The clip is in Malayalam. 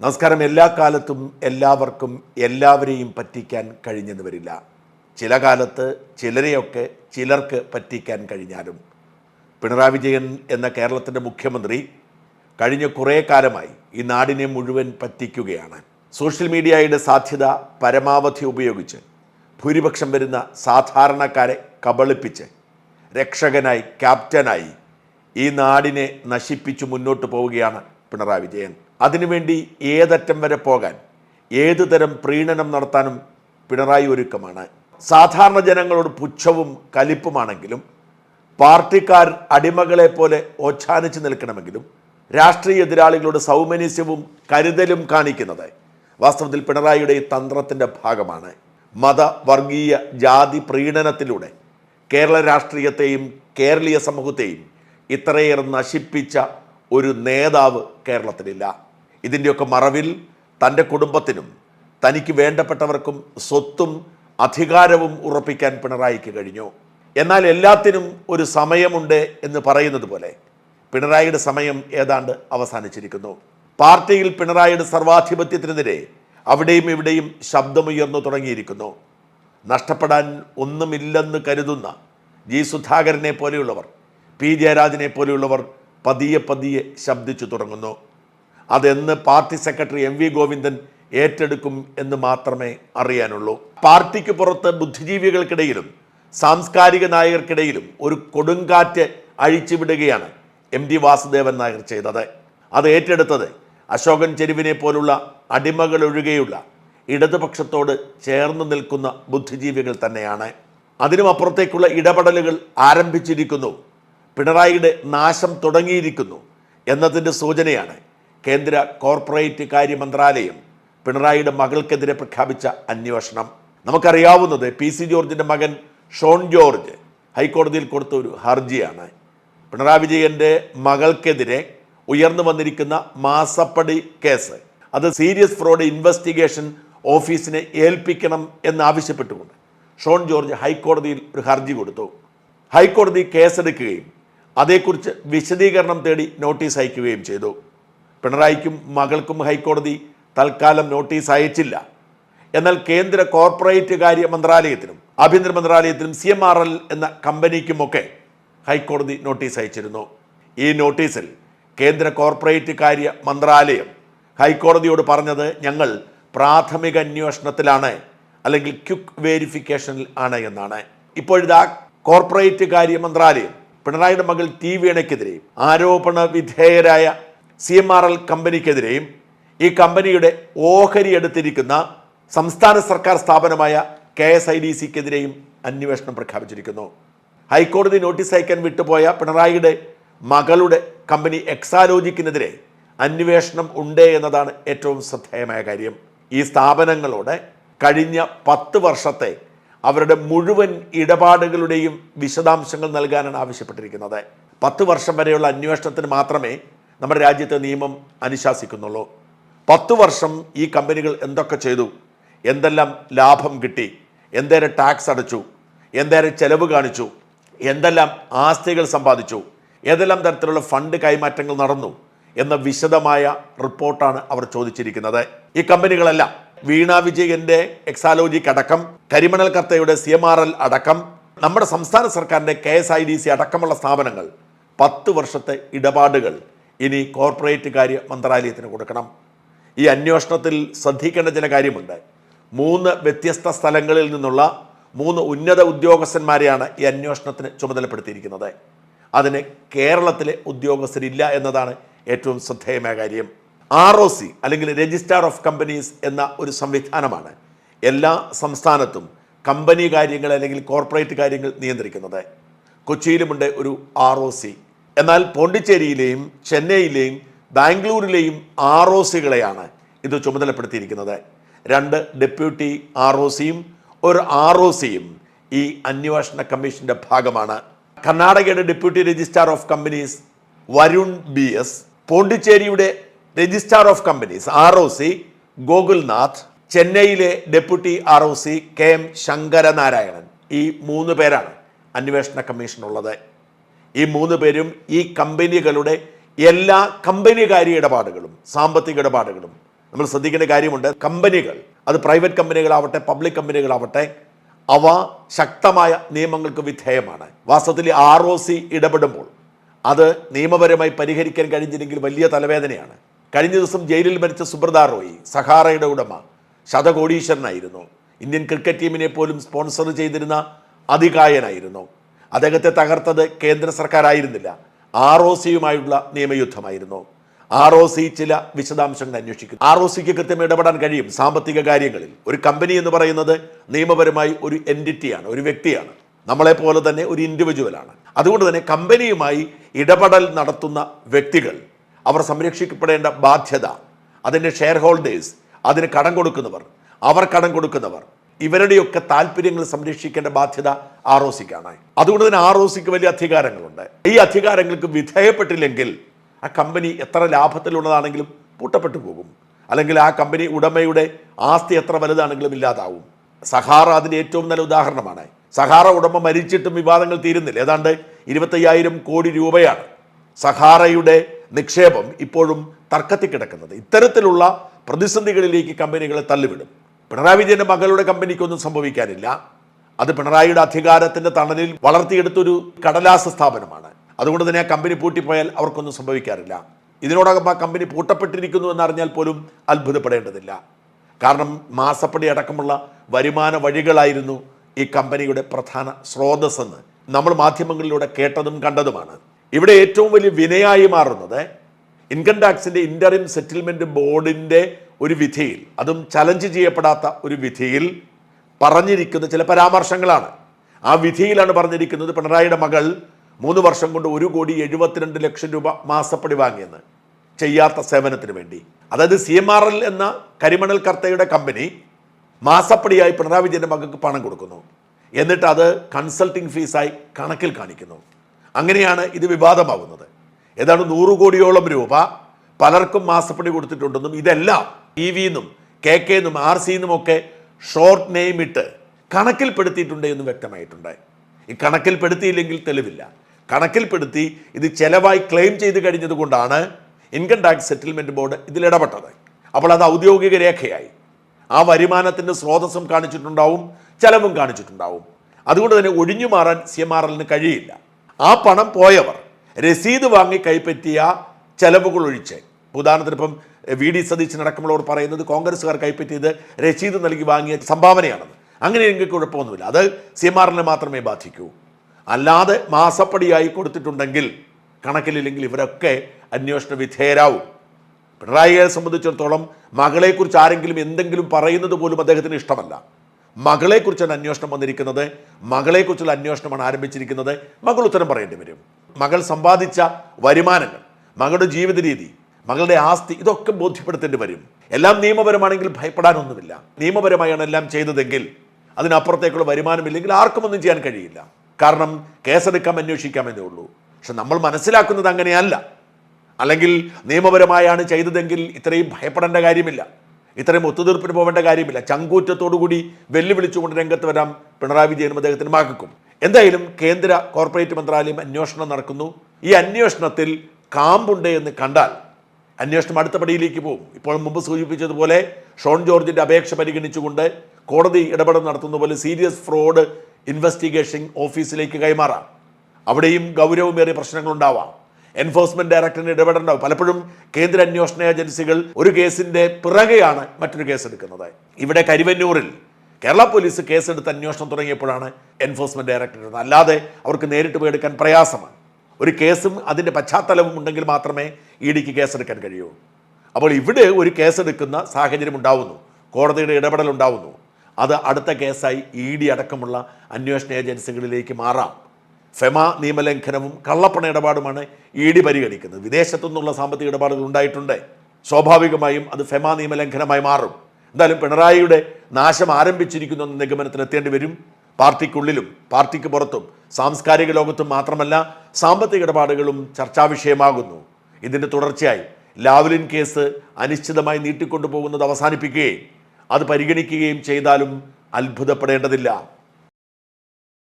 നമസ്കാരം. എല്ലാ കാലത്തും എല്ലാവർക്കും എല്ലാവരെയും പറ്റിക്കാൻ കഴിഞ്ഞെന്ന് വരില്ല. ചില കാലത്ത് ചിലരെയൊക്കെ ചിലർക്ക് പറ്റിക്കാൻ കഴിഞ്ഞാലും. പിണറായി വിജയൻ എന്ന കേരളത്തിന്റെ മുഖ്യമന്ത്രി കഴിഞ്ഞ കുറേ കാലമായി ഈ നാടിനെ മുഴുവൻ പറ്റിക്കുകയാണ്. സോഷ്യൽ മീഡിയയുടെ സാധ്യത പരമാവധി ഉപയോഗിച്ച് ഭൂരിപക്ഷം വരുന്ന സാധാരണക്കാരെ കബളിപ്പിച്ച് രക്ഷകനായി ക്യാപ്റ്റനായി ഈ നാടിനെ നശിപ്പിച്ചു മുന്നോട്ട് പോവുകയാണ് പിണറായി വിജയൻ. അതിനുവേണ്ടി ഏതറ്റം വരെ പോകാൻ ഏതു തരം പ്രീണനം നടത്താനും പിണറായി ഒരുക്കമാണ്. സാധാരണ ജനങ്ങളോട് പുച്ഛവും കലിപ്പുമാണെങ്കിലും പാർട്ടിക്കാർ അടിമകളെ പോലെ ഓച്ഛാനിച്ച് നിൽക്കണമെങ്കിലും രാഷ്ട്രീയ എതിരാളികളോട് സൗമനസ്യവും കരുതലും കാണിക്കുന്നത് വാസ്തവത്തിൽ പിണറായിയുടെ ഈ തന്ത്രത്തിന്റെ ഭാഗമാണ്. മത വർഗീയ ജാതി പ്രീണനത്തിലൂടെ കേരള രാഷ്ട്രീയത്തെയും കേരളീയ സമൂഹത്തെയും ഇത്രയേറെ നശിപ്പിച്ച ഒരു നേതാവ് കേരളത്തിലില്ല. ഇതിന്റെയൊക്കെ മറവിൽ തന്റെ കുടുംബത്തിനും തനിക്ക് വേണ്ടപ്പെട്ടവർക്കും സ്വത്തും അധികാരവും ഉറപ്പിക്കാൻ പിണറായിക്ക് കഴിഞ്ഞു. എന്നാൽ എല്ലാത്തിനും ഒരു സമയമുണ്ട് എന്ന് പറയുന്നത് പോലെ പിണറായിയുടെ സമയം ഏതാണ്ട് അവസാനിച്ചിരിക്കുന്നു. പാർട്ടിയിൽ പിണറായിയുടെ സർവാധിപത്യത്തിനെതിരെ അവിടെയും ഇവിടെയും ശബ്ദമുയർന്നു തുടങ്ങിയിരിക്കുന്നു. നഷ്ടപ്പെടാൻ ഒന്നുമില്ലെന്ന് കരുതുന്ന ജി സുധാകരനെ പോലെയുള്ളവർ പി ജയരാജനെ പോലെയുള്ളവർ പതിയെ പതിയെ ശബ്ദിച്ചു തുടങ്ങുന്നു. അതെന്ന് party secretary M V Govindan ഏറ്റെടുക്കും എന്ന് മാത്രമേ അറിയാനുള്ളൂ. പാർട്ടിക്ക് പുറത്ത് ബുദ്ധിജീവികൾക്കിടയിലും സാംസ്കാരിക നായകർക്കിടയിലും ഒരു കൊടുങ്കാറ്റ് അഴിച്ചുവിടുകയാണ് എം ടി വാസുദേവൻ നായർ ചെയ്തത്. അത് ഏറ്റെടുത്തത് അശോകൻ ചെരുവിനെ പോലുള്ള അടിമകൾ ഒഴുകെയുള്ള ഇടതുപക്ഷത്തോട് ചേർന്ന് നിൽക്കുന്ന ബുദ്ധിജീവികൾ തന്നെയാണ്. അതിനും അപ്പുറത്തേക്കുള്ള ഇടപെടലുകൾ ആരംഭിച്ചിരിക്കുന്നു. പിണറായിയുടെ നാശം തുടങ്ങിയിരിക്കുന്നു എന്നതിന്റെ സൂചനയാണ് കേന്ദ്ര കോർപ്പറേറ്റ് കാര്യ മന്ത്രാലയം പിണറായിയുടെ മകൾക്കെതിരെ പ്രഖ്യാപിച്ച അന്വേഷണം. നമുക്കറിയാവുന്നത് പി സി ജോർജിന്റെ മകൻ ഷോൺ ജോർജ് ഹൈക്കോടതിയിൽ കൊടുത്ത ഒരു ഹർജിയാണ്. പിണറായി വിജയന്റെ മകൾക്കെതിരെ ഉയർന്നു വന്നിരിക്കുന്ന മാസപ്പടി കേസ്. അത് സീരിയസ് ഫ്രോഡ് ഇൻവെസ്റ്റിഗേഷൻ ഓഫീസിനെ ഏൽപ്പിക്കണം എന്നാവശ്യപ്പെട്ടുകൊണ്ട് ഷോൺ ജോർജ് ഹൈക്കോടതിയിൽ ഒരു ഹർജി കൊടുത്തു. ഹൈക്കോടതി കേസെടുക്കുകയും അതേക്കുറിച്ച് വിശദീകരണം തേടി നോട്ടീസ് അയക്കുകയും ചെയ്തു. പിണറായിക്കും മകൾക്കും ഹൈക്കോടതി തൽക്കാലം നോട്ടീസ് അയച്ചില്ല. എന്നാൽ കേന്ദ്ര കോർപ്പറേറ്റ് കാര്യ മന്ത്രാലയത്തിനും ആഭ്യന്തര മന്ത്രാലയത്തിനും സി എം ആർ എൽ എന്ന കമ്പനിക്കുമൊക്കെ ഹൈക്കോടതി നോട്ടീസ് അയച്ചിരുന്നു. ഈ നോട്ടീസിൽ കേന്ദ്ര കോർപ്പറേറ്റ് കാര്യ മന്ത്രാലയം ഹൈക്കോടതിയോട് പറഞ്ഞത് ഞങ്ങൾ പ്രാഥമിക അന്വേഷണത്തിലാണ് അല്ലെങ്കിൽ ക്യുക്ക് വേരിഫിക്കേഷനിൽ ആണ് എന്നാണ്. ഇപ്പോഴിതാ കോർപ്പറേറ്റ് കാര്യ മന്ത്രാലയം പിണറായിയുടെ മകൾ ടി വീണയ്ക്കെതിരെ ആരോപണ വിധേയരായ സി എം ആർ എൽ കമ്പനിക്കെതിരെയും ഈ കമ്പനിയുടെ ഓഹരി എടുത്തിരിക്കുന്ന സംസ്ഥാന സർക്കാർ സ്ഥാപനമായ കെ എസ് ഐ ഡി സിക്കെതിരെയും അന്വേഷണം പ്രഖ്യാപിച്ചിരിക്കുന്നു. ഹൈക്കോടതി നോട്ടീസ് അയക്കാൻ വിട്ടുപോയ പിണറായിയുടെ മകളുടെ കമ്പനി എക്സാലോജിക്കിനെതിരെ അന്വേഷണം ഉണ്ട് എന്നതാണ് ഏറ്റവും ശ്രദ്ധേയമായ കാര്യം. ഈ സ്ഥാപനങ്ങളോട് കഴിഞ്ഞ പത്ത് വർഷത്തെ അവരുടെ മുഴുവൻ ഇടപാടുകളുടെയും വിശദാംശങ്ങൾ നൽകാനാണ് ആവശ്യപ്പെട്ടിരിക്കുന്നത്. പത്ത് വർഷം വരെയുള്ള അന്വേഷണത്തിന് മാത്രമേ നമ്മുടെ രാജ്യത്തെ നിയമം അനുശാസിക്കുന്നുള്ളൂ. പത്ത് വർഷം ഈ കമ്പനികൾ എന്തൊക്കെ ചെയ്തു? എന്തെല്ലാം ലാഭം കിട്ടി? എന്തേരം ടാക്സ് അടച്ചു? എന്തേരം ചെലവ് കാണിച്ചു? എന്തെല്ലാം ആസ്തികൾ സമ്പാദിച്ചു? ഏതെല്ലാം തരത്തിലുള്ള ഫണ്ട് കൈമാറ്റങ്ങൾ നടന്നു? എന്ന വിശദമായ റിപ്പോർട്ടാണ് അവർ ചോദിച്ചിരിക്കുന്നത്. ഈ കമ്പനികളെല്ലാം വീണ വിജയന്റെ എക്സാലോജിക്ക് അടക്കം കരിമണൽ കർത്തയുടെ സി എം ആർ എൽ അടക്കം നമ്മുടെ സംസ്ഥാന സർക്കാരിന്റെ K S I D C അടക്കമുള്ള സ്ഥാപനങ്ങൾ പത്ത് വർഷത്തെ ഇടപാടുകൾ ഇനി കോർപ്പറേറ്റ് കാര്യ മന്ത്രാലയത്തിന് കൊടുക്കണം. ഈ അന്വേഷണത്തിൽ ശ്രദ്ധിക്കേണ്ട ചില കാര്യമുണ്ട്. മൂന്ന് വ്യത്യസ്ത സ്ഥലങ്ങളിൽ നിന്നുള്ള മൂന്ന് ഉന്നത ഉദ്യോഗസ്ഥന്മാരെയാണ് ഈ അന്വേഷണത്തിന് ചുമതലപ്പെടുത്തിയിരിക്കുന്നത്. അതിന് കേരളത്തിലെ ഉദ്യോഗസ്ഥരില്ല എന്നതാണ് ഏറ്റവും ശ്രദ്ധേയമായ കാര്യം. ആർ ഒ സി അല്ലെങ്കിൽ രജിസ്ട്രാർ ഓഫ് കമ്പനീസ് എന്ന ഒരു സംവിധാനമാണ് എല്ലാ സംസ്ഥാനത്തും കമ്പനി കാര്യങ്ങൾ അല്ലെങ്കിൽ കോർപ്പറേറ്റ് കാര്യങ്ങൾ നിയന്ത്രിക്കുന്നത്. കൊച്ചിയിലുമുണ്ട് ഒരു ആർ ഒ സി. എന്നാൽ പോണ്ടിച്ചേരിയിലെയും ചെന്നൈയിലെയും ബാംഗ്ലൂരിലെയും ആർ ഒ സികളെയാണ് ഇത് ചുമതലപ്പെടുത്തിയിരിക്കുന്നത്. രണ്ട് ഡെപ്യൂട്ടി ആർ ഒ സിയും ഒരു ആർ ഒ സിയും ഈ അന്വേഷണ കമ്മീഷന്റെ ഭാഗമാണ്. കർണാടകയുടെ deputy registrar of companies Varun B S പോണ്ടിച്ചേരിയുടെ registrar of companies R O C Gokulnath ചെന്നൈയിലെ deputy R O C K M Sankaranarayanan ഈ മൂന്ന് പേരാണ് അന്വേഷണ കമ്മീഷനുള്ളത്. ഈ മൂന്ന് പേരും ഈ കമ്പനികളുടെ എല്ലാ കമ്പനികാര്യ ഇടപാടുകളും സാമ്പത്തിക ഇടപാടുകളും. നമ്മൾ ശ്രദ്ധിക്കേണ്ട കാര്യമുണ്ട് കമ്പനികൾ അത് പ്രൈവറ്റ് കമ്പനികളാവട്ടെ പബ്ലിക് കമ്പനികളാവട്ടെ അവ ശക്തമായ നിയമങ്ങൾക്ക് വിധേയമാണ്. വാസ്തവത്തിൽ ആർ ഒ സി ഇടപെടുമ്പോൾ അത് നിയമപരമായി പരിഹരിക്കാൻ കഴിഞ്ഞില്ലെങ്കിൽ വലിയ തലവേദനയാണ്. കഴിഞ്ഞ ദിവസം ജയിലിൽ മരിച്ച സുബ്രത റോയി സഹാറയുടെ ഉടമ ശതകോടീശ്വരനായിരുന്നു. ഇന്ത്യൻ ക്രിക്കറ്റ് ടീമിനെ പോലും സ്പോൺസർ ചെയ്തിരുന്ന അതികായനായിരുന്നു. അദ്ദേഹത്തെ തകർത്തത് കേന്ദ്ര സർക്കാരായിരുന്നില്ല. ആർ ഒ സിയുമായുള്ള നിയമയുദ്ധമായിരുന്നു. ആർ ഒ സി ചില വിശദാംശങ്ങൾ അന്വേഷിക്കുന്നു. ആർ ഒ സിക്ക് കൃത്യം ഇടപെടാൻ കഴിയും സാമ്പത്തിക കാര്യങ്ങളിൽ. ഒരു കമ്പനി എന്ന് പറയുന്നത് നിയമപരമായി ഒരു എന്റിറ്റിയാണ് ഒരു വ്യക്തിയാണ്. നമ്മളെ പോലെ തന്നെ ഒരു ഇൻഡിവിജ്വലാണ് അതുകൊണ്ട് തന്നെ കമ്പനിയുമായി ഇടപെടൽ നടത്തുന്ന വ്യക്തികൾ അവർ സംരക്ഷിക്കപ്പെടേണ്ട ബാധ്യത അതിന്റെ ഷെയർ ഹോൾഡേഴ്സ് അതിന് കടം കൊടുക്കുന്നവർ അവർ കടം കൊടുക്കുന്നവർ ഇവരുടെയൊക്കെ താല്പര്യങ്ങൾ സംരക്ഷിക്കേണ്ട ബാധ്യത ആർ ഒ സിക്കാണ് അതുകൊണ്ട് തന്നെ ആർ ഒ സിക്ക് വലിയ അധികാരങ്ങളുണ്ട്. ഈ അധികാരങ്ങൾക്ക് വിധേയപ്പെട്ടില്ലെങ്കിൽ ആ കമ്പനി എത്ര ലാഭത്തിലുള്ളതാണെങ്കിലും പൂട്ടപ്പെട്ടു പോകും. അല്ലെങ്കിൽ ആ കമ്പനി ഉടമയുടെ ആസ്തി എത്ര വലുതാണെങ്കിലും ഇല്ലാതാവും. സഹാറ അതിന്റെ ഏറ്റവും നല്ല ഉദാഹരണമാണ്. സഹാറ ഉടമ മരിച്ചിട്ടും വിവാദങ്ങൾ തീരുന്നില്ല. ഏതാണ്ട് ഇരുപത്തയ്യായിരം കോടി രൂപയാണ് സഹാറയുടെ നിക്ഷേപം ഇപ്പോഴും തർക്കത്തിൽ കിടക്കുന്നത്. ഇത്തരത്തിലുള്ള പ്രതിസന്ധികളിലേക്ക് കമ്പനികളെ തള്ളിവിടും. പിണറായി വിജയന്റെ മകളുടെ കമ്പനിക്കൊന്നും സംഭവിക്കാനില്ല. അത് പിണറായിയുടെ അധികാരത്തിന്റെ തണലിൽ വളർത്തിയെടുത്തൊരു കടലാസ സ്ഥാപനമാണ്. അതുകൊണ്ട് തന്നെ ആ കമ്പനി പൂട്ടിപ്പോയാൽ അവർക്കൊന്നും സംഭവിക്കാറില്ല. ഇതിനോടകം ആ കമ്പനി പൂട്ടപ്പെട്ടിരിക്കുന്നു എന്നറിഞ്ഞാൽ പോലും അത്ഭുതപ്പെടേണ്ടതില്ല. കാരണം മാസപ്പടി അടക്കമുള്ള വരുമാന വഴികളായിരുന്നു ഈ കമ്പനിയുടെ പ്രധാന സ്രോതസ്സെന്ന് നമ്മൾ മാധ്യമങ്ങളിലൂടെ കേട്ടതും കണ്ടതുമാണ്. ഇവിടെ ഏറ്റവും വലിയ വിനയായി മാറുന്നത് ഇൻകം ടാക്സിന്റെ ഇന്ററിം സെറ്റിൽമെന്റ് ബോർഡിന്റെ ഒരു വിധിയിൽ അതും ചലഞ്ച് ചെയ്യപ്പെടാത്ത ഒരു വിധിയിൽ പറഞ്ഞിരിക്കുന്ന ചില പരാമർശങ്ങളാണ്. ആ വിധിയിലാണ് പറഞ്ഞിരിക്കുന്നത് പിണറായിയുടെ മകൾ മൂന്ന് വർഷം കൊണ്ട് ഒരു കോടി എഴുപത്തിരണ്ട് ലക്ഷം രൂപ മാസപ്പടി വാങ്ങിയെന്ന്. ചെയ്യാത്ത സേവനത്തിന് വേണ്ടി. അതായത് സി എം ആർ എൽ എന്ന കരിമണൽ കർത്തയുടെ കമ്പനി മാസപ്പടിയായി പിണറായി വിജയന്റെ മകൾക്ക് പണം കൊടുക്കുന്നു. എന്നിട്ട് അത് കൺസൾട്ടിംഗ് ഫീസായി കണക്കിൽ കാണിക്കുന്നു. അങ്ങനെയാണ് ഇത് വിവാദമാകുന്നത് ഏതാണ്ട് നൂറ് കോടിയോളം രൂപ പലർക്കും മാസപ്പടി കൊടുത്തിട്ടുണ്ടെന്നും ഇതെല്ലാം ഇ വിന്നും കെ കെ എന്നും ആർ സി എന്നും ഒക്കെ ഷോർട്ട് നെയിം ഇട്ട് കണക്കിൽപ്പെടുത്തിയിട്ടുണ്ട് എന്ന് വ്യക്തമായിട്ടുണ്ട് ഈ കണക്കിൽപ്പെടുത്തിയില്ലെങ്കിൽ തെളിവില്ല. കണക്കിൽപ്പെടുത്തി ഇത് ചെലവായി ക്ലെയിം ചെയ്ത് കഴിഞ്ഞതുകൊണ്ടാണ് ഇൻകം ടാക്സ് സെറ്റിൽമെന്റ് ബോർഡ് ഇതിലിടപെട്ടത് അപ്പോൾ അത് ഔദ്യോഗിക രേഖയായി. ആ വരുമാനത്തിന്റെ സ്രോതസ്സും കാണിച്ചിട്ടുണ്ടാവും ചെലവും കാണിച്ചിട്ടുണ്ടാവും. അതുകൊണ്ട് തന്നെ ഒഴിഞ്ഞു മാറാൻ സി എം ആർ എല്ലിന് കഴിയില്ല. ആ പണം പോയവർ രസീത് വാങ്ങി കൈപ്പറ്റിയ ചെലവുകൾ ഒഴിച്ച് ഉദാഹരണത്തിന് ഇപ്പം വി ഡി സതീശൻ അടക്കമുള്ളവർ പറയുന്നത് കോൺഗ്രസ്സുകാർ കൈപ്പറ്റിയത് രസീത് നൽകി വാങ്ങിയ സംഭാവനയാണെന്ന് അങ്ങനെയെങ്കിൽ കുഴപ്പമൊന്നുമില്ല. അത് സി എം ആറിനെ മാത്രമേ ബാധിക്കൂ. അല്ലാതെ മാസപ്പടിയായി കൊടുത്തിട്ടുണ്ടെങ്കിൽ കണക്കിലില്ലെങ്കിൽ ഇവരൊക്കെ അന്വേഷണ വിധേയരാവും. പിണറായിയെ സംബന്ധിച്ചിടത്തോളം മകളെക്കുറിച്ച് ആരെങ്കിലും എന്തെങ്കിലും പറയുന്നത് പോലും അദ്ദേഹത്തിന് ഇഷ്ടമല്ല. മകളെക്കുറിച്ചാണ് അന്വേഷണം വന്നിരിക്കുന്നത്. മകളെക്കുറിച്ചുള്ള അന്വേഷണമാണ് ആരംഭിച്ചിരിക്കുന്നത്. മകൾ ഉത്തരം പറയേണ്ടി വരും. മകൾ സമ്പാദിച്ച വരുമാനങ്ങൾ മകളുടെ ജീവിത രീതി മകളുടെ ആസ്തി ഇതൊക്കെ ബോധ്യപ്പെടുത്തേണ്ടി വരും. എല്ലാം നിയമപരമാണെങ്കിൽ ഭയപ്പെടാനൊന്നുമില്ല. നിയമപരമായാണ് എല്ലാം ചെയ്തതെങ്കിൽ അതിനപ്പുറത്തേക്കുള്ള വരുമാനമില്ലെങ്കിൽ ആർക്കും ഒന്നും ചെയ്യാൻ കഴിയില്ല. കാരണം കേസെടുക്കാം അന്വേഷിക്കാമെന്നേ ഉള്ളൂ. പക്ഷെ നമ്മൾ മനസ്സിലാക്കുന്നത് അങ്ങനെയല്ല. അല്ലെങ്കിൽ നിയമപരമായാണ് ചെയ്തതെങ്കിൽ ഇത്രയും ഭയപ്പെടേണ്ട കാര്യമില്ല. ഇത്രയും ഒത്തുതീർപ്പിന് പോവേണ്ട കാര്യമില്ല. ചങ്കൂറ്റത്തോടുകൂടി വെല്ലുവിളിച്ചുകൊണ്ട് രംഗത്ത് വരാം പിണറായി വിജയനും അദ്ദേഹത്തിന് മകക്കും എന്തായാലും കേന്ദ്ര കോർപ്പറേറ്റ് മന്ത്രാലയം അന്വേഷണം നടക്കുന്നു. ഈ അന്വേഷണത്തിൽ കാമ്പുണ്ട് എന്ന് കണ്ടാൽ അന്വേഷണം അടുത്ത പടിയിലേക്ക് പോകും. ഇപ്പോൾ മുമ്പ് സൂചിപ്പിച്ചതുപോലെ ഷോൺ ജോർജിന്റെ അപേക്ഷ പരിഗണിച്ചുകൊണ്ട് കോടതി ഇടപെടൽ നടത്തുന്ന പോലെ സീരിയസ് ഫ്രോഡ് ഇൻവെസ്റ്റിഗേഷൻ ഓഫീസിലേക്ക് കൈമാറാം. അവിടെയും ഗൗരവമേറിയ പ്രശ്നങ്ങളുണ്ടാവാം. എൻഫോഴ്സ്മെന്റ് ഡയറക്ടറിന് ഇടപെടേണ്ടാവും പലപ്പോഴും കേന്ദ്ര അന്വേഷണ ഏജൻസികൾ ഒരു കേസിന്റെ പിറകെയാണ് മറ്റൊരു കേസ് എടുക്കുന്നത്. ഇവിടെ കരിവന്നൂരിൽ കേരള പോലീസ് കേസെടുത്ത് അന്വേഷണം തുടങ്ങിയപ്പോഴാണ് എൻഫോഴ്സ്മെന്റ് ഡയറക്ടർ അല്ലാതെ അവർക്ക് നേരിട്ട് പോയി എടുക്കാൻ പ്രയാസമാണ്. ഒരു കേസും അതിന്റെ പശ്ചാത്തലവും ഉണ്ടെങ്കിൽ മാത്രമേ ഇ ഡിക്ക് കേസെടുക്കാൻ കഴിയൂ അപ്പോൾ ഇവിടെ ഒരു കേസെടുക്കുന്ന സാഹചര്യം ഉണ്ടാവുന്നു. കോടതിയുടെ ഇടപെടൽ ഉണ്ടാവുന്നു. അത് അടുത്ത കേസായി ഇ ഡി അടക്കമുള്ള അന്വേഷണ ഏജൻസികളിലേക്ക് മാറാം. ഫെമ നിയമലംഘനവും കള്ളപ്പണ ഇടപാടുമാണ് ഇ ഡി പരിഗണിക്കുന്നത്. വിദേശത്തു നിന്നുള്ള സാമ്പത്തിക ഇടപാടുകൾ ഉണ്ടായിട്ടുണ്ട്. സ്വാഭാവികമായും അത് ഫെമ നിയമലംഘനമായി മാറും. എന്തായാലും പിണറായിയുടെ നാശം ആരംഭിച്ചിരിക്കുന്നു എന്ന നിഗമനത്തിലെത്തേണ്ടി വരും. പാർട്ടിക്കുള്ളിലും പാർട്ടിക്ക് പുറത്തും സാംസ്കാരിക ലോകത്തും മാത്രമല്ല സാമ്പത്തിക ഇടപാടുകളും ചർച്ചാ വിഷയമാകുന്നു ഇതിന്റെ തുടർച്ചയായി ലാവ്ലിൻ കേസ് അനിശ്ചിതമായി നീട്ടിക്കൊണ്ടുപോകുന്നത് അവസാനിപ്പിക്കുകയും അത് പരിഗണിക്കുകയും ചെയ്താലും അത്ഭുതപ്പെടേണ്ടതില്ല.